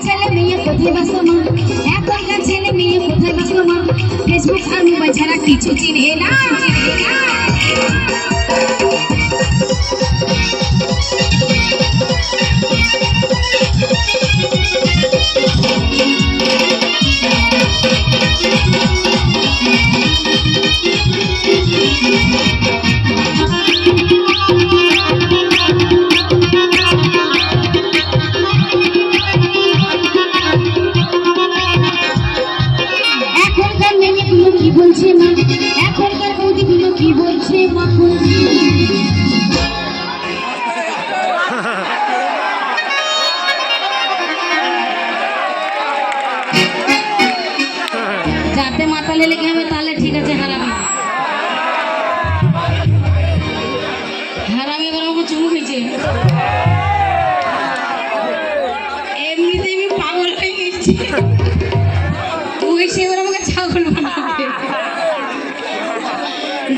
ছেলে মেয়ে কোথায় ব্যস্ত মা এখনকার ছেলে মেয়ে কোথায় ব্যস্ত মা ফেসবুক আর মোবাইল ছাড়া কিছু চিনে না চিনে না মাতালে লেগে হবে, তাহলে ঠিক আছে, হারামি। হারামি এবার আমাকে চুমু খেয়েছে। এমনিতেই আমি আমাকে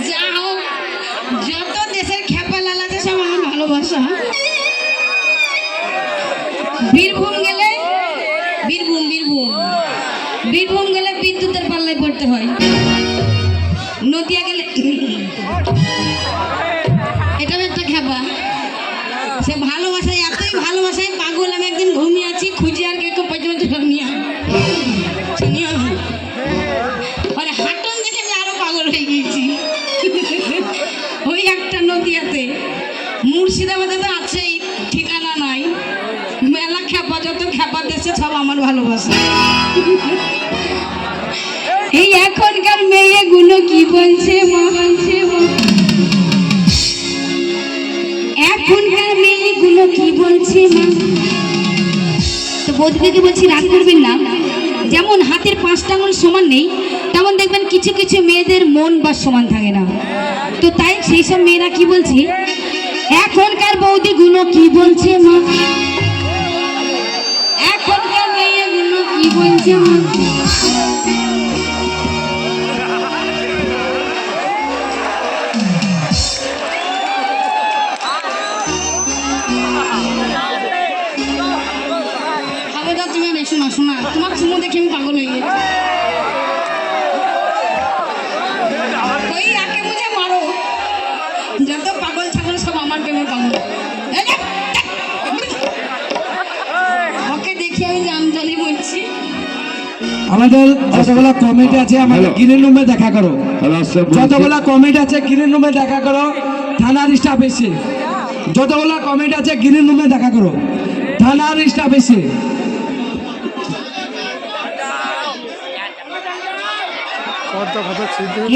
যা হোক, যত দেশের আমার ভালোবাসা। বীরভূম গেলে, বীরভূম বীরভূম। বীরভূম গেলে বিদ্যুতের পড়তে হয়। নদিয়া গেলে এটাও একটা খেপা। সে ভালোবাসায়, এতই ভালোবাসায় পাগল আমি একদিন ঘুমিয়ে আছি, খুঁজে আর কেউ পর্যন্ত। মানে হাটন দেখে আমি আরও পাগল হয়ে গিয়েছি। ওই একটা নদিয়াতে। মুর্শিদাবাদে তো আছেই, ঠিকানা নাই। মেলা সব আমার ভালোবাসা। এই এখনকার মেয়েগুলো কি বলছে মা? বলছে এখনকার মেয়েগুলো কি বলছে মা? তো বৌদিকে বলছি, রাগ করবেন না। যেমন হাতের পাঁচটা আঙুল সমান নেই, তেমন দেখবেন কিছু কিছু মেয়েদের মন বা সমান থাকে না। তো তাই সেই সব মেয়েরা কি বলছে? এখনকার বৌদিগুলো কি বলছে মা? এখনকার মেয়েগুলো কি বলছে মা? এসো না শোনা তোমার চুমো দেখে আমি পাগল হয়ে গেছি। ওই একে মারো। যত পাগল ছাগল সব আমার প্রেমে পাগল ওকে দেখে আমি জাম বলছি। আমাদের যতগুলো কমিটি আছে আমাদের. গ্রিন রুমে দেখা করো। যতগুলো কমিটি আছে গ্রিন রুমে দেখা করো। থানার স্টাফ এসে। যতগুলো কমিটি আছে গ্রিন রুমে দেখা করো। থানার স্টাফ এসে।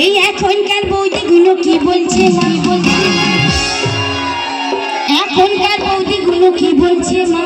এই এখনকার বৌদিগুলো কি বলছে? মা বলছে? এখনকার বৌদিগুলো কি বলছে? মা